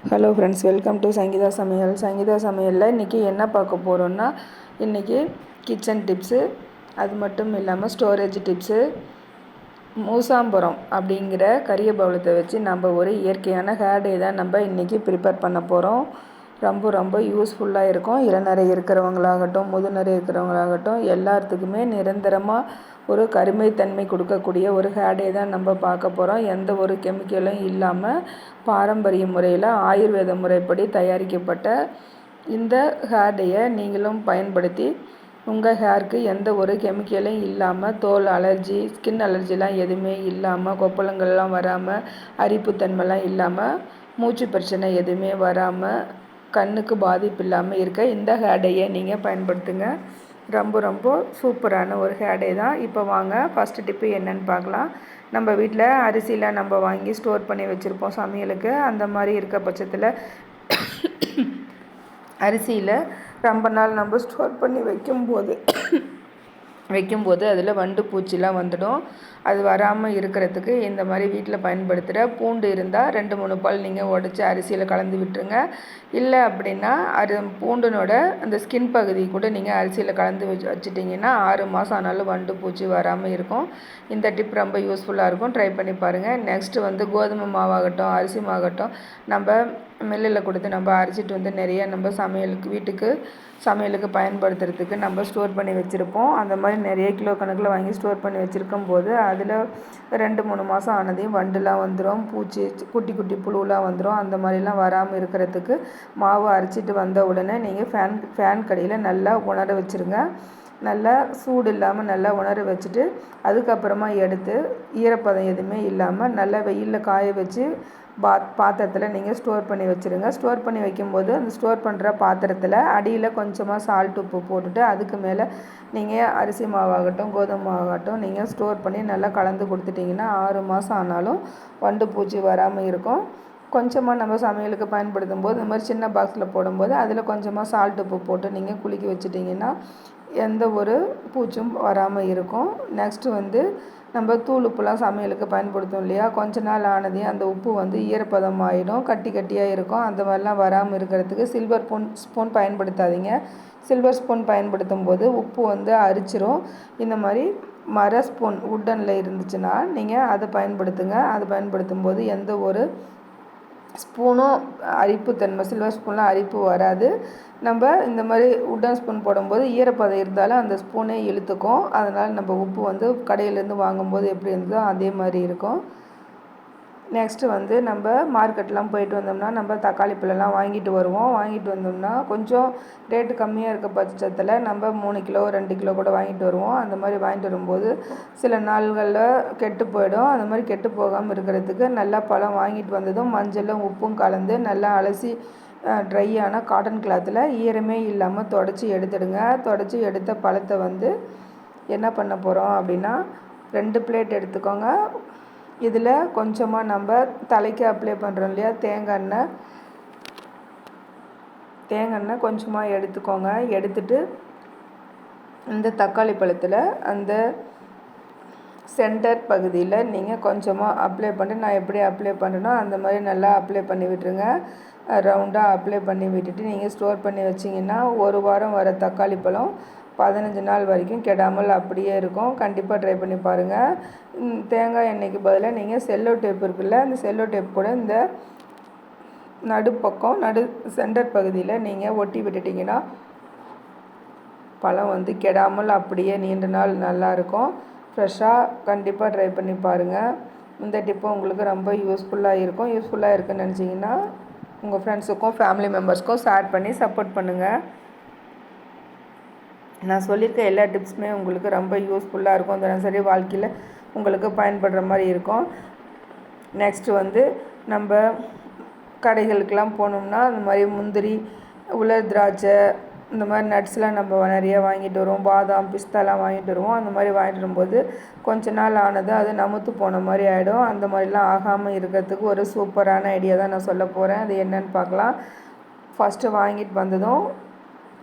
Hello friends welcome to Sangeetha Samayal Sangeetha சமையலில் இன்றைக்கி என்ன பார்க்க போகிறோன்னா இன்றைக்கி கிச்சன் டிப்ஸு அது மட்டும் இல்லாமல் ஸ்டோரேஜ் டிப்ஸு மூசாம்பரம் அப்படிங்கிற கரிய பவளத்தை வச்சு நம்ம ஒரு இயற்கையான ஹேர்டே தான் நம்ம இன்றைக்கி ப்ரிப்பேர் பண்ண போகிறோம் ரொம்ப ரொம்ப யூஸ்ஃபுல்லாக இருக்கும். இளநரை இருக்கிறவங்களாகட்டும் முதுநரை இருக்கிறவங்களாகட்டும் எல்லாத்துக்குமே நிரந்தரமாக ஒரு கருமைத்தன்மை கொடுக்கக்கூடிய ஒரு ஹேடே தான் நம்ம பார்க்க போகிறோம் எந்த ஒரு கெமிக்கலும் இல்லாமல் பாரம்பரிய முறையில் ஆயுர்வேத முறைப்படி தயாரிக்கப்பட்ட இந்த ஹேர்டையை நீங்களும் பயன்படுத்தி உங்கள் ஹேருக்கு எந்த ஒரு கெமிக்கலும் இல்லாமல் தோல் அலர்ஜி ஸ்கின் அலர்ஜிலாம் எதுவுமே இல்லாமல் கொப்பளங்கள்லாம் வராமல் அரிப்புத்தன்மைலாம் இல்லாமல் மூச்சு பிரச்சனை எதுவுமே வராமல் கண்ணுக்கு பாதிப்பு இல்லாமல் இருக்க இந்த ஹேடையை நீங்கள் பயன்படுத்துங்க. ரொம்ப ரொம்ப சூப்பரான ஒரு ஹேடே தான். இப்போ வாங்க ஃபஸ்ட்டு டிப்பு என்னென்னு பார்க்கலாம். நம்ம வீட்டில் அரிசியில் நம்ம வாங்கி ஸ்டோர் பண்ணி வச்சுருப்போம் சமையலுக்கு. அந்த மாதிரி இருக்க பட்சத்தில் அரிசியில் ரொம்ப நாள் நம்ம ஸ்டோர் பண்ணி வைக்கும்போது வைக்கும்போது அதில் வண்டு பூச்சிலாம் வந்துடும். அது வராமல் இருக்கிறதுக்கு இந்த மாதிரி வீட்டில் பயன்படுத்துகிற பூண்டு இருந்தால் ரெண்டு மூணு பால் நீங்கள் உடச்சி அரிசியில் கலந்து விட்டுருங்க. இல்லை அப்படின்னா அது பூண்டுனோட அந்த ஸ்கின் பகுதி கூட நீங்கள் அரிசியில் கலந்து வச்சு வச்சுட்டிங்கன்னா ஆறு மாதம் ஆனாலும் வண்டு பூச்சி வராமல் இருக்கும். இந்த டிப் ரொம்ப யூஸ்ஃபுல்லாக இருக்கும். ட்ரை பண்ணி பாருங்கள். நெக்ஸ்ட்டு வந்து கோதுமை மாவாகட்டும் அரிசி மாவாகட்டும் நம்ம மில்லில் கொடுத்து நம்ம அரைச்சிட்டு வந்து நிறைய நம்ம சமையலுக்கு வீட்டுக்கு சமையலுக்கு பயன்படுத்துறதுக்கு நம்ம ஸ்டோர் பண்ணி வச்சுருப்போம். அந்த மாதிரி நிறைய கிலோ கணக்கில் வாங்கி ஸ்டோர் பண்ணி வச்சுருக்கும் போது அதில் ரெண்டு மூணு மாதம் ஆனதையும் வண்டுலாம் வந்துடும் பூச்சி குட்டி குட்டி புழுலாம் வந்துடும் அந்த மாதிரிலாம் வராமல் இருக்கிறதுக்கு மாவு அரைச்சிட்டு வந்த உடனே நீங்கள் ஃபேன் ஃபேன் கடையில் நல்லா உணர வச்சுருங்க. நல்லா சூடு இல்லாமல் நல்லா உணர வச்சுட்டு அதுக்கப்புறமா எடுத்து ஈரப்பதம் எதுவுமே இல்லாமல் நல்லா வெயிலில் காய வச்சு பாத் பாத்திரத்தில் நீங்கள் ஸ்டோர் பண்ணி வச்சுருங்க. ஸ்டோர் பண்ணி வைக்கும்போது அந்த ஸ்டோர் பண்ணுற பாத்திரத்தில் அடியில் கொஞ்சமாக சால்ட் உப்பு போட்டுட்டு அதுக்கு மேலே நீங்கள் அரிசி மாவாகட்டும் கோதுமை மாவாகட்டும் நீங்கள் ஸ்டோர் பண்ணி நல்லா கலந்து கொடுத்துட்டிங்கன்னா ஆறு மாதம் ஆனாலும் வண்டு பூச்சி வராமல் இருக்கும். கொஞ்சமாக நம்ம சமையலுக்கு பயன்படுத்தும் போது இந்த மாதிரி சின்ன பாக்ஸில் போடும்போது அதில் கொஞ்சமாக சால்ட் உப்பு போட்டு நீங்கள் குலுக்கி வச்சுட்டிங்கன்னா எந்த ஒரு பூச்சும் வராமல் இருக்கும். நெக்ஸ்ட்டு வந்து நம்ம தூள் உப்புலாம் சமையலுக்கு பயன்படுத்தும் இல்லையா? கொஞ்ச நாள் ஆனதையும் அந்த உப்பு வந்து ஈரப்பதம் ஆகிடும் கட்டி கட்டியாக இருக்கும். அந்த மாதிரிலாம் வராமல் இருக்கிறதுக்கு சில்வர் ஸ்பூன் ஸ்பூன் பயன்படுத்தாதீங்க. சில்வர் ஸ்பூன் பயன்படுத்தும் போது உப்பு வந்து அரிச்சிரும். இந்த மாதிரி மர ஸ்பூன் உட்டனில் இருந்துச்சுன்னா நீங்கள் அதை பயன்படுத்துங்க. அது பயன்படுத்தும் போது எந்த ஒரு ஸ்பூனும் அரிப்பு தன்மை சில்வர் ஸ்பூன்லாம் அரிப்பு வராது. நம்ம இந்த மாதிரி உட்டன் ஸ்பூன் போடும்போது ஈரப்பதம் இருந்தாலும் அந்த ஸ்பூனே இழுத்துக்கும். அதனால் நம்ம உப்பு வந்து கடையிலேருந்து வாங்கும்போது எப்படி இருந்ததோ அதே மாதிரி இருக்கும். நெக்ஸ்ட்டு வந்து நம்ம மார்க்கெட்லாம் போயிட்டு வந்தோம்னா நம்ம தக்காளி பழம்லாம் வாங்கிட்டு வருவோம். வாங்கிட்டு வந்தோம்னா கொஞ்சம் ரேட்டு கம்மியாக இருக்க பட்சத்தில் நம்ம மூணு கிலோ ரெண்டு கிலோ கூட வாங்கிட்டு வருவோம். அந்த மாதிரி வாங்கிட்டு வரும்போது சில நாள்களில் கெட்டு போயிடும். அந்த மாதிரி கெட்டு போகாமல் இருக்கிறதுக்கு நல்லா பழம் வாங்கிட்டு வந்ததும் மஞ்சளும் உப்பும் கலந்து நல்லா அலசி ட்ரையான காட்டன் கிளாத்தில் ஈரமே இல்லாமல் தொடச்சி எடுத்துடுங்க. தொடச்சி எடுத்த பழத்தை வந்து என்ன பண்ண போகிறோம் அப்படின்னா ரெண்டு பிளேட் எடுத்துக்கோங்க. இதில் கொஞ்சமாக நம்ம தலைக்கு அப்ளை பண்ணுறோம் இல்லையா தேங்காய் எண்ணெய் தேங்காய் எண்ணெய் கொஞ்சமாக எடுத்துக்கோங்க. எடுத்துட்டு இந்த தக்காளி பழத்தில் அந்த சென்டர் பகுதியில் நீங்கள் கொஞ்சமாக அப்ளை பண்ணி நான் எப்படி அப்ளை பண்ணணும் அந்த மாதிரி நல்லா அப்ளை பண்ணி விட்டுருங்க. ரவுண்டாக அப்ளை பண்ணி விட்டுட்டு நீங்கள் ஸ்டோர் பண்ணி வச்சிங்கன்னா ஒரு வாரம் வர தக்காளி பழம் பதினஞ்சு நாள் வரைக்கும் கெடாமல் அப்படியே இருக்கும். கண்டிப்பாக ட்ரை பண்ணி பாருங்கள் தேங்காய் எண்ணெய்க்கு பதிலாக நீங்கள் செல்லோ டேப் இருக்குல்ல அந்த செல்லோ டேப் கூட இந்த நடுப்பக்கம் நடு சென்டர் பகுதியில் நீங்கள் ஒட்டி விட்டுட்டிங்கன்னா பழம் வந்து கெடாமல் அப்படியே நீண்ட நாள் நல்லாயிருக்கும் ஃப்ரெஷ்ஷாக கண்டிப்பாக ட்ரை பண்ணி பாருங்கள் இந்த டிப்பு உங்களுக்கு ரொம்ப யூஸ்ஃபுல்லாக இருக்கும். யூஸ்ஃபுல்லாக இருக்குன்னு நினச்சிங்கன்னா உங்கள் ஃப்ரெண்ட்ஸுக்கும் ஃபேமிலி மெம்பர்ஸ்க்கும் ஷேர் பண்ணி சப்போர்ட் பண்ணுங்கள் நான் சொல்லியிருக்க எல்லா டிப்ஸுமே உங்களுக்கு ரொம்ப யூஸ்ஃபுல்லாக இருக்கும். தினசரி வாழ்க்கையில் உங்களுக்கு பயன்படுற மாதிரி இருக்கும். நெக்ஸ்ட்டு வந்து நம்ம கடைகளுக்கெலாம் போனோம்னா அந்த மாதிரி முந்திரி உலர் திராட்சை இந்த மாதிரி நட்ஸ்லாம் நம்ம நிறைய வாங்கிட்டு வருவோம். பாதாம் பிஸ்தாலாம் வாங்கிட்டு வருவோம். அந்த மாதிரி வாங்கிட்டு வரும்போது கொஞ்ச நாள் ஆனது அது நமுத்து போன மாதிரி ஆகிடும் அந்த மாதிரிலாம் ஆகாமல் இருக்கிறதுக்கு ஒரு சூப்பரான ஐடியா தான் நான் சொல்ல போகிறேன் அது என்னன்னு பார்க்கலாம். ஃபஸ்ட்டு வாங்கிட்டு வந்ததும்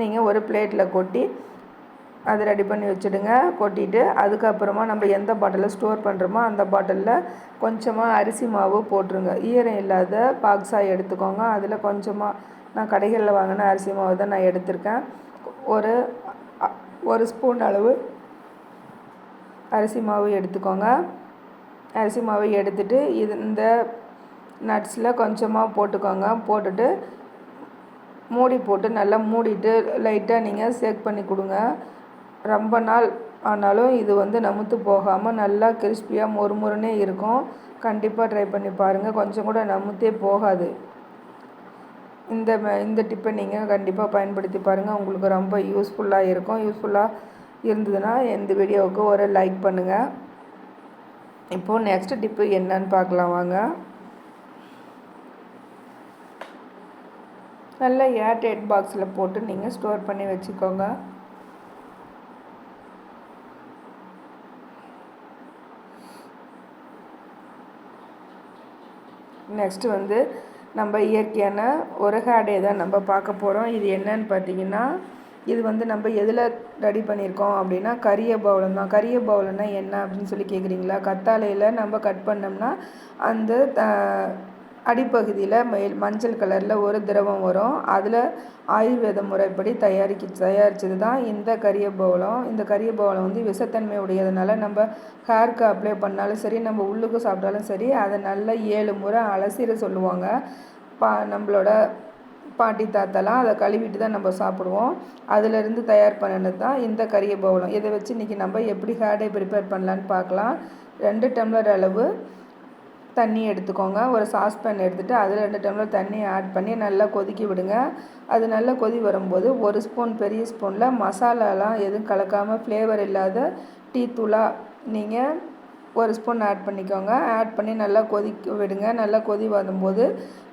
நீங்கள் ஒரு பிளேட்டில் கொட்டி அதை ரெடி பண்ணி வச்சுடுங்க. கொட்டிட்டு அதுக்கப்புறமா நம்ம எந்த பாட்டிலில் ஸ்டோர் பண்ணுறோமோ அந்த பாட்டிலில் கொஞ்சமாக அரிசி மாவு போட்டுருங்க. ஈரம் இல்லாத பாக்ஸாக எடுத்துக்கோங்க. அதில் கொஞ்சமாக நான் கடைகளில் வாங்கின அரிசி மாவு தான் நான் எடுத்திருக்கேன். ஒரு ஒரு ஸ்பூன் அளவு அரிசி மாவு எடுத்துக்கோங்க. அரிசி மாவு எடுத்துட்டு இது இந்த நட்ஸில் கொஞ்சமாக போட்டுக்கோங்க. போட்டுட்டு மூடி போட்டு நல்லா மூடிட்டு லைட்டாக நீங்கள் சேக் பண்ணி கொடுங்க. ரொம்ப நாள் ஆனாலும் இது வந்து நமுத்து போகாமல் நல்லா கிறிஸ்பியாக மொறுமொறுனே இருக்கும். கண்டிப்பாக ட்ரை பண்ணி பாருங்கள் கொஞ்சம் கூட நமுத்தே போகாது. இந்த இந்த டிப்பை நீங்கள் கண்டிப்பாக பயன்படுத்தி பாருங்கள் உங்களுக்கு ரொம்ப யூஸ்ஃபுல்லாக இருக்கும். யூஸ்ஃபுல்லாக இருந்ததுன்னா இந்த வீடியோவுக்கு ஒரு லைக் பண்ணுங்கள் இப்போது நெக்ஸ்ட் டிப்பு என்னன்னு பார்க்கலாம் வாங்க. நல்லா ஏர்டைட் பாக்ஸில் போட்டு நீங்கள் ஸ்டோர் பண்ணி வச்சுக்கோங்க. நெக்ஸ்ட்டு வந்து நம்ம இயற்கையான உரகாடையை தான் நம்ம பார்க்க போகிறோம் இது என்னன்னு பார்த்தீங்கன்னா இது வந்து நம்ம எதில் ரெடி பண்ணியிருக்கோம் அப்படின்னா கரிய பவுலம் தான். கரிய பவுலன்னா என்ன அப்படின்னு சொல்லி கேட்குறீங்களா கத்தாழையில் நம்ம கட் பண்ணோம்னா அந்த அடிப்பகுதியில் மேல் மஞ்சள் கலரில் ஒரு திரவம் வரும். அதில் ஆயுர்வேத முறைப்படி தயாரிக்க தயாரித்தது தான் இந்த கரிய பவளம். இந்த கரிய பவளம் வந்து விஷத்தன்மை உடையதுனால நம்ம ஹேருக்கு அப்ளை பண்ணாலும் சரி நம்ம உள்ளுக்கு சாப்பிட்டாலும் சரி அதை நல்லா ஏழு முறை அலசிட சொல்லுவாங்க. பா நம்மளோட பாட்டி தாத்தாலாம் அதை கழுவிட்டு தான் நம்ம சாப்பிடுவோம். அதிலிருந்து தயார் பண்ணினது தான் இந்த கரிய பவளம். இதை வச்சு இன்றைக்கி நம்ம எப்படி ஹேர்டை ப்ரிப்பேர் பண்ணலான்னு பார்க்கலாம். ரெண்டு டம்ளர் அளவு தண்ணி எடுத்துக்கோங்க. ஒரு சாஸ்பேன் எடுத்துகிட்டு அதில் ரெண்டு டம்ளர் தண்ணி ஆட் பண்ணி நல்லா கொதிக்க விடுங்க. அது நல்லா கொதி வரும்போது ஒரு ஸ்பூன் பெரிய ஸ்பூனில் மசாலாலாம் எதுவும் கலக்காமல் ஃப்ளேவர் இல்லாத டீ தூளாக நீங்கள் ஒரு ஸ்பூன் ஆட் பண்ணிக்கோங்க. ஆட் பண்ணி நல்லா கொதிக்க விடுங்க. நல்லா கொதி வரும்போது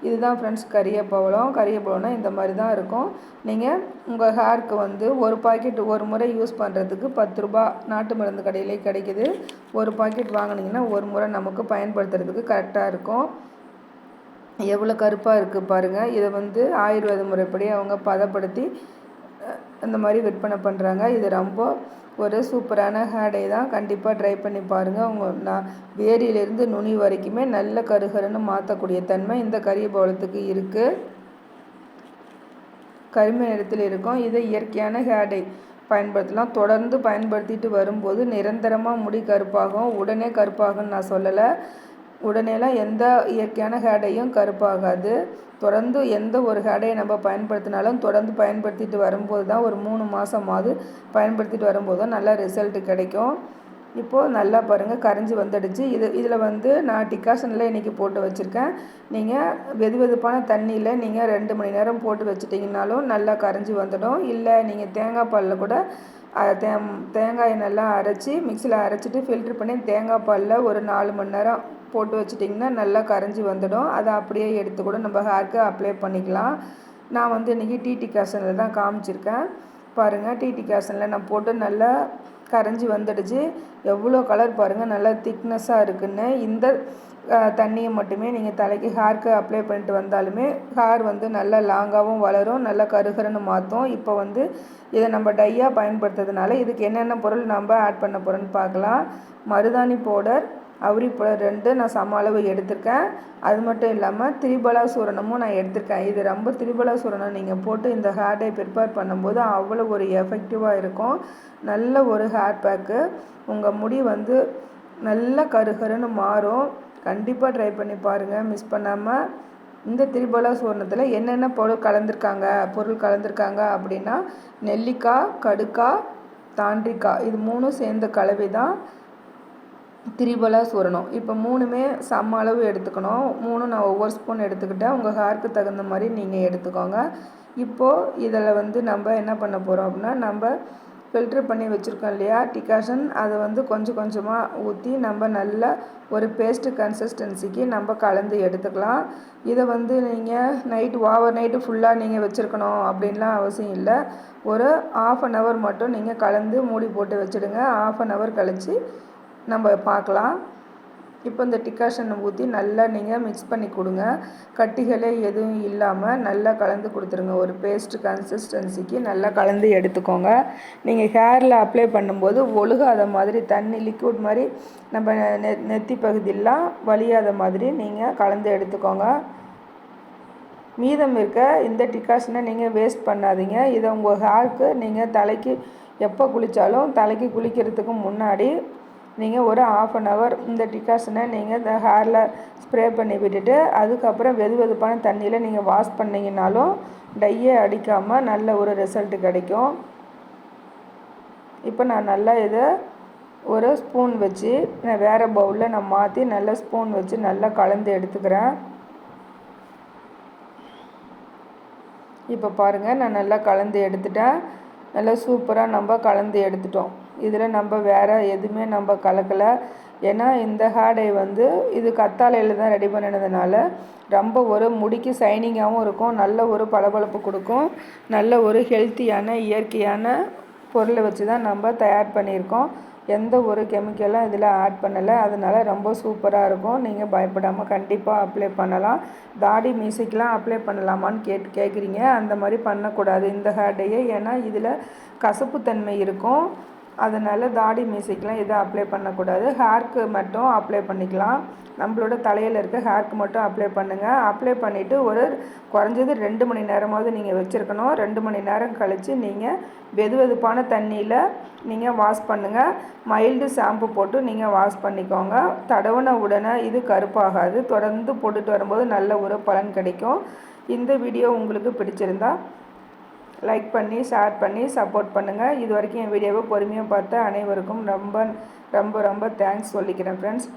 இதுதான் ஃப்ரெண்ட்ஸ் கறியப்பவளம் கறியப்பவளம்னா இந்த மாதிரி தான் இருக்கும். நீங்கள் உங்கள் ஹேருக்கு வந்து ஒரு பாக்கெட் ஒரு முறை யூஸ் பண்ணுறதுக்கு பத்து ரூபா நாட்டு மருந்து கடையிலே கிடைக்கிது. ஒரு பாக்கெட் வாங்கினீங்கன்னா ஒரு முறை நமக்கு பயன்படுத்துறதுக்கு கரெக்டாக இருக்கும். எவ்வளோ கருப்பாக இருக்குது பாருங்கள் இதை வந்து ஆயுர்வேத முறைப்படி அவங்க பதப்படுத்தி இந்த மாதிரி விற்பனை பண்ணுறாங்க இது ரொம்ப ஒரு சூப்பரான ஹேடை தான். கண்டிப்பாக ட்ரை பண்ணி பாருங்கள் உங்கள் நான் வேரியிலேருந்து நுனி வரைக்குமே நல்ல கருகருன்னு மாற்றக்கூடிய தன்மை இந்த கரிய பவளத்துக்கு இருக்குது கருமை நிறத்தில் இருக்கும். இதை இயற்கையான ஹேடை பயன்படுத்தலாம். தொடர்ந்து பயன்படுத்திட்டு வரும்போது நிரந்தரமாக முடி கருப்பாகும். உடனே கருப்பாகும்னு நான் சொல்லலை. உடனேலாம் எந்த இயற்கையான ஹேடையும் கருப்பாகாது. தொடர்ந்து எந்த ஒரு ஹேடையை நம்ம பயன்படுத்தினாலும் தொடர்ந்து பயன்படுத்திட்டு வரும்போது தான் ஒரு மூணு மாதமாவது பயன்படுத்திட்டு வரும்போது தான் நல்லா ரிசல்ட்டு கிடைக்கும். இப்போது நல்லா பாருங்கள் கரைஞ்சி வந்துடுச்சு. இது இதில் வந்து நான் டிகாஷனில் இன்றைக்கி போட்டு வச்சுருக்கேன். நீங்கள் வெது வெதுப்பான தண்ணியில் நீங்கள் ரெண்டு மணி நேரம் போட்டு வச்சுட்டிங்கனாலும் நல்லா கரைஞ்சி வந்துடும். இல்லை நீங்கள் தேங்காய் பாலில் கூட தே தேங்காயை நல்லா அரைச்சி மிக்சியில் அரைச்சிட்டு ஃபில்ட்ரு பண்ணி தேங்காய் பாலில் ஒரு நாலு மணி நேரம் போட்டு வச்சிட்டிங்கன்னா நல்லா கரைஞ்சி வந்துடும். அதை அப்படியே எடுத்து கூட நம்ம ஹேர்க்கு அப்ளை பண்ணிக்கலாம். நான் வந்து இன்றைக்கி டிடி காசனில் தான் காமிச்சிருக்கேன். பாருங்கள் டிடி காசனில் நான் போட்டு நல்லா கரைஞ்சி வந்துடுச்சு. எவ்வளோ கலர் பாருங்கள் நல்லா திக்னஸ்ஸாக இருக்குன்னு. இந்த தண்ணியை மட்டுமே நீங்கள் தலைக்கு ஹேர்க்கு அப்ளை பண்ணிட்டு வந்தாலுமே ஹேர் வந்து நல்லா லாங்காகவும் வளரும் நல்லா கருகருன்னு மாற்றும் இப்போ வந்து இதை நம்ம டையாக பயன்படுத்துறதுனால இதுக்கு என்னென்ன பொருள் நம்ம ஆட் பண்ண போகிறோன்னு பார்க்கலாம் மருதாணி பவுடர் அவுரிப்பழம் ரெண்டு நான் சம அளவு எடுத்திருக்கேன். அது மட்டும் இல்லாமல் திரிபலா சூரணமும் நான் எடுத்திருக்கேன். இது ரொம்ப திரிபலா சூரணம் நீங்கள் போட்டு இந்த ஹேர் டை ப்ரிப்பேர் பண்ணும்போது அவ்வளோ ஒரு எஃபெக்டிவாக இருக்கும். நல்ல ஒரு ஹேர் பேக்கு. உங்கள் முடி வந்து நல்ல கருகருன்னு மாறும். கண்டிப்பாக ட்ரை பண்ணி பாருங்கள் மிஸ் பண்ணாமல் இந்த திரிபலா சூரணத்தில் என்னென்ன பொருள் கலந்துருக்காங்க பொருள் கலந்துருக்காங்க அப்படின்னா நெல்லிக்காய் கடுக்காய் தாண்டிக்காய் இது மூணும் சேர்ந்த கலவை தான் திரிபலா சூரணம் இப்போ மூணுமே சம அளவு எடுத்துக்கணும். மூணும் நான் ஒவ்வொரு ஸ்பூன் எடுத்துக்கிட்டேன். உங்கள் ஹேருக்கு தகுந்த மாதிரி நீங்கள் எடுத்துக்கோங்க. இப்போது இதில் வந்து நம்ம என்ன பண்ண போகிறோம் அப்படின்னா நம்ம ஃபில்ட்ரு பண்ணி வச்சுருக்கோம் இல்லையா? டிகாஷன் அதை வந்து கொஞ்சம் கொஞ்சமாக ஊற்றி நம்ம நல்ல ஒரு பேஸ்ட்டு கன்சிஸ்டன்சிக்கு நம்ம கலந்து எடுத்துக்கலாம். இதை வந்து நீங்கள் நைட்டு ஓவர் நைட்டு ஃபுல்லாக நீங்கள் வச்சுருக்கணும் அப்படின்லாம் அவசியம் இல்லை. ஒரு ஆஃப் அன் ஹவர் மட்டும் நீங்கள் கலந்து மூடி போட்டு வச்சுடுங்க. ஆஃப் அன் ஹவர் கழித்து நம்ம பார்க்கலாம். இப்போ இந்த டிகாஷனை ஊற்றி நல்லா நீங்கள் மிக்ஸ் பண்ணி கொடுங்க. கட்டிகளே எதுவும் இல்லாமல் நல்லா கலந்து கொடுத்துருங்க. ஒரு பேஸ்ட் கன்சிஸ்டன்சிக்கு நல்லா கலந்து எடுத்துக்கோங்க. நீங்கள் ஹேரில் அப்ளை பண்ணும்போது ஒழுகாத மாதிரி தண்ணி லிக்விட் மாதிரி நம்ம நெ நெத்தி பகுதியெலாம் வலியாத மாதிரி நீங்கள் கலந்து எடுத்துக்கோங்க. மீதம் இருக்க இந்த டிகாஷனை நீங்கள் வேஸ்ட் பண்ணாதீங்க. இதை உங்கள் ஹேருக்கு நீங்கள் தலைக்கு எப்போ குளித்தாலும் தலைக்கு குளிக்கிறதுக்கு முன்னாடி நீங்கள் ஒரு ஆஃப் அன் ஹவர் இந்த டிகாஷனை நீங்கள் இந்த ஹேரில் ஸ்ப்ரே பண்ணி விட்டுட்டு அதுக்கப்புறம் வெது வெதுப்பான தண்ணியில் நீங்கள் வாஷ் பண்ணிங்கனாலும் டையே அடிக்காமல் நல்ல ஒரு ரிசல்ட் கிடைக்கும். இப்போ நான் நல்லா இதை ஒரு ஸ்பூன் வச்சு நான் வேறு பவுலில் நான் மாற்றி நல்லா ஸ்பூன் வச்சு நல்லா கலந்து எடுத்துக்கிறேன். இப்போ பாருங்கள் நான் நல்லா கலந்து எடுத்துட்டேன். நல்லா சூப்பராக நம்ம கலந்து எடுத்துட்டோம். இதில் நம்ம வேறு எதுவுமே நம்ம கலக்கலை. ஏன்னா இந்த ஹேடை வந்து இது கத்தாழையில் தான் ரெடி பண்ணினதுனால ரொம்ப ஒரு முடிக்கு சைனிங்காகவும் இருக்கும். நல்ல ஒரு பளபளப்பு கொடுக்கும். நல்ல ஒரு ஹெல்த்தியான இயற்கையான பொருளை வச்சு தான் நம்ம தயார் பண்ணியிருக்கோம். எந்த ஒரு கெமிக்கலும் இதில் ஆட் பண்ணலை. அதனால் ரொம்ப சூப்பராக இருக்கும். நீங்கள் பயப்படாமல் கண்டிப்பாக அப்ளை பண்ணலாம். தாடி மியூசிக்லாம் அப்ளை பண்ணலாமான்னு கேட் கேட்குறீங்க அந்த மாதிரி பண்ணக்கூடாது இந்த ஹேர்டையே ஏன்னா இதில் கசப்புத்தன்மை இருக்கும். அதனால் தாடி மீசைக்கெலாம் எதுவும் அப்ளை பண்ணக்கூடாது. ஹேர்க்கு மட்டும் அப்ளை பண்ணிக்கலாம். நம்மளோட தலையில் இருக்க ஹேர்க்கு மட்டும் அப்ளை பண்ணுங்கள் அப்ளை பண்ணிவிட்டு ஒரு குறைஞ்சது ரெண்டு மணி நேரமாவது நீங்கள் வச்சுருக்கணும். ரெண்டு மணி நேரம் கழித்து நீங்கள் வெது வெதுப்பான தண்ணியில் நீங்கள் வாஷ் பண்ணுங்கள் மைல்டு ஷாம்பு போட்டு நீங்கள் வாஷ் பண்ணிக்கோங்க. தடவுன உடனே இது கருப்பாகாது. தொடர்ந்து போட்டுட்டு வரும்போது நல்ல ஒரு பலன் கிடைக்கும். இந்த வீடியோ உங்களுக்கு பிடிச்சிருந்தா லைக் பண்ணி ஷேர் பண்ணி சப்போர்ட் பண்ணுங்கள் இது வரைக்கும் என் வீடியோவை பொறுமையாக பார்த்த அனைவருக்கும் ரொம்ப ரொம்ப ரொம்ப தேங்க்ஸ் சொல்லிக்கிறேன் ஃப்ரெண்ட்ஸ்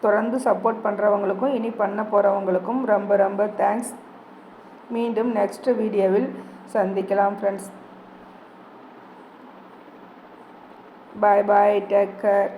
தொடர்ந்து சப்போர்ட் பண்ணுறவங்களுக்கும் இனி பண்ண போகிறவங்களுக்கும் ரொம்ப ரொம்ப தேங்க்ஸ் மீண்டும் நெக்ஸ்ட் வீடியோவில் சந்திக்கலாம் friends bye bye take care